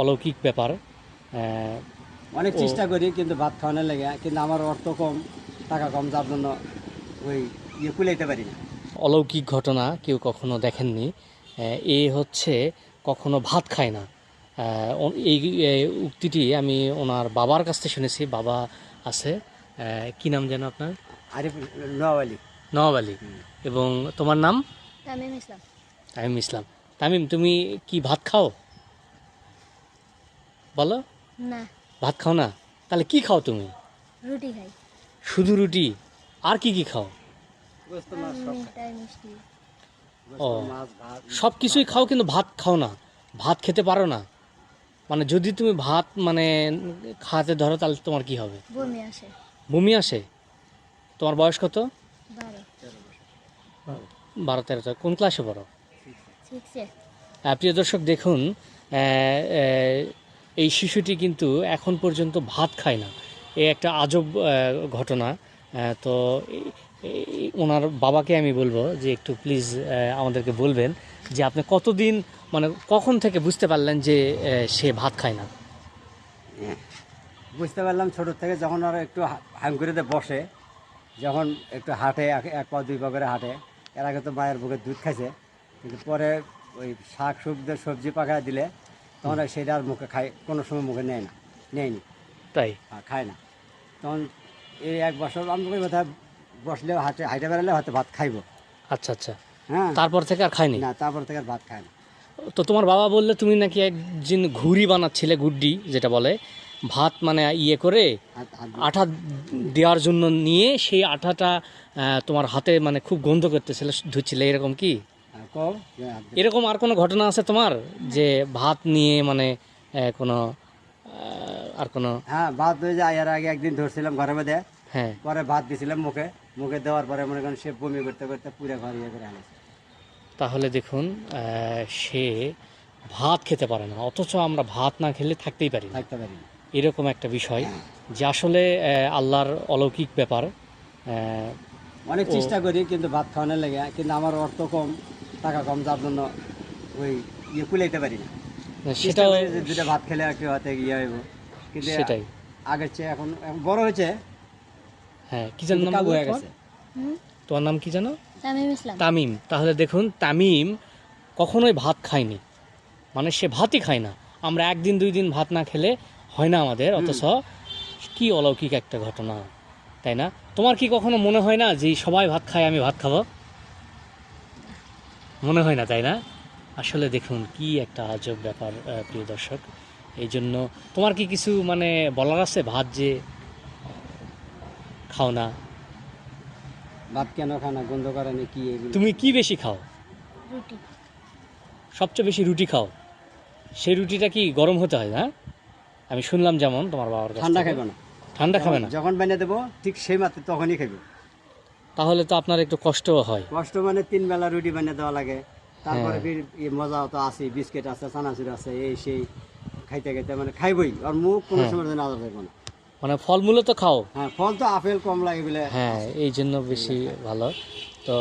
অলৌকিক ব্যাপার। অনেক চেষ্টা করি কিন্তু ভাত খাওয়ানোর লাগে কিন্তু আমার অর্থ কম টাকা কম যার জন্য ওই ইয়ে কুলাইতে পারি না। অলৌকিক ঘটনা কেউ কখনো দেখেননি। এ হচ্ছে কখনো ভাত খায় না। এই এই উক্তিটি আমি ওনার বাবার কাছ থেকে শুনেছি বাবা আছে। কি নাম যেন আপনার? আরিফ নওয়াব আলী। এবং তোমার নাম? তামিম ইসলাম। তামিম ইসলাম। তামিম তুমি কি ভাত খাও? বলো। না। ভাত খাও না? তাহলে কি খাও তুমি? রুটি খাই। শুধু রুটি? আর কি কি খাও? ও। সব কিছুই খাও কিন্তু ভাত খাও না। ভাত খেতে পারো না। মানে যদি তুমি ভাত মানে খাতে ধরো তাহলে তোমার কি হবে? বমি আসে। বমি আসে? তোমার বয়স কত? বারো। তেরো তেরো। কোন ক্লাসে পড়ো? আহ, প্রিয় দর্শক দেখুন এই শিশুটি কিন্তু এখন পর্যন্ত ভাত খায় না। এ একটা আজব ঘটনা। তো ওনার বাবাকে আমি বলব যে একটু প্লিজ আমাদেরকে বলবেন যে আপনি কতদিন মানে কখন থেকে বুঝতে পারলেন যে সে ভাত খায় না? হ্যাঁ। বুঝতে পারলাম ছোট থেকে যখন আর একটু হাঙ্গুরিতে বসে, যখন একটু হাঁটে এক- পা, দুই পা করে হাঁটে, এর আগে তো মায়ের বুকে দুধ খাইছে, কিন্তু পরে ওই শাক, সবজি সবজি পাকায় দিলে তখন সেটা আর মুখে খায় কোনো সময় মুখে নেয় না নেয়নি। তাই? আর খায় না। তখন এই এক বছর আমি ওই কথা বসলেও হাঁটে হাইটে বেড়ালে হয়তো ভাত খাইব। আচ্ছা আচ্ছা। হ্যাঁ। তারপর থেকে আর খায়নি? না তারপর থেকে আর ভাত খায় না। তো তোমার বাবা বললে তুমি নাকি একদিন ঘুড়ি বানাচ্ছিলে গুড্ডি যেটা বলে। ভাত মানে ইয়ে করে হাত- হাত- আঠা দেওয়ার জন্য নিয়ে সেই আঠাটা তোমার হাতে মানে খুব গন্ধ করতেছিল ধুচ্ছিলে এরকম কি? হ্যাঁ, হাত। এরকম আর কোনো ঘটনা আছে তোমার? যে ভাত নিয়ে মানে কোনো আর কোনো? হ্যাঁ ভাত হয়ে যায় এর আগে একদিন ধরছিলাম ঘরের মধ্যে। হ্যাঁ। পরে ভাত দিছিলাম মুখে। মুখে দেওয়ার পরে মনে করেন সে বমি করতে করতে পুরো ঘর ইয়ে করে আনেছে। তাহলে দেখুন সে ভাত খেতে পারে না অথচ আমরা ভাত না খেলে থাকতেই পারি না। থাকতে পারি এরকম একটা বিষয় যে আসলে আল্লাহর অলৌকিক ব্যাপার অনেক চেষ্টা করি কিন্তু ভাত খাওয়ানোর লেগে কিন্তু আমার অর্থ কম। টাকা কম যার জন্য ওই ইয়ে কুলাইতে পারি না। সেটাও করি ভাত খেলে একটু হয়তো ইয়ে হইব। কিন্তু সেটাই। আগের চেয়ে এখন এখন বড় হয়েছে। হ্যাঁ কি যেন নাম হয়ে তোমার? গেছে? তোমার নাম কি জানো তামিম ইসলাম। তামিম। তাহলে দেখুন তামিম কখনোই ভাত খায়নি। মানে সে ভাতই খায় না। আমরা একদিন দুই দিন ভাত না খেলে হয় না আমাদের অথচ কি অলৌকিক একটা ঘটনা তাই না? তোমার কি কখনো মনে হয় না যে সবাই ভাত খায় আমি ভাত খাব? মনে হয় না তাই না? আসলে দেখুন কি একটা আজব ব্যাপার প্রিয় দর্শক। এই জন্য তোমার কি কিছু মানে বলার আছে? ভাত যে খাও না। ভাত কেন খাও না? গন্ধ করে না কি তুমি কি বেশি খাও? রুটি। সবচেয়ে বেশি রুটি খাও? সেই রুটিটা কি গরম হতে হয় না? আমি শুনলাম যেমন তোমার বাবার ঠান্ডা খাবে না। ঠান্ডা খাবে না? যখন বানিয়ে দেবো ঠিক সেই মাত্র তখনই খাইবে। তাহলে তো আপনার একটু কষ্টও হয়। কষ্ট মানে তিন বেলা রুটি বানিয়ে দেওয়া লাগে। তারপরে হ্যাঁ। মজা তো আছে বিস্কিট আছে চানাচুর আছে এই সেই খাইতে খাইতে মানে খাইবই। আর মুখ কোনো হ্যাঁ। সময় যেন আলাদা থাকবে না। মানে ফলমূলও তো খাও। হ্যাঁ ফল তো আপেল কমলা এগুলো হ্যাঁ এই জন্য বেশি ভালো। তো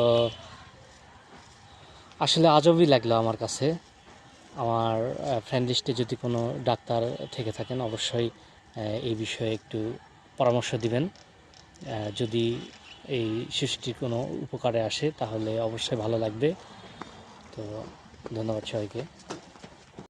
আসলে আজবই লাগল আমার কাছে। আমার ফ্রেন্ড লিস্টে যদি কোনো ডাক্তার থেকে থাকেন অবশ্যই এই বিষয়ে একটু পরামর্শ দিবেন। যদি এই শিশুটির কোনো উপকারে আসে তাহলে অবশ্যই ভালো লাগবে। তো ধন্যবাদ সবাইকে।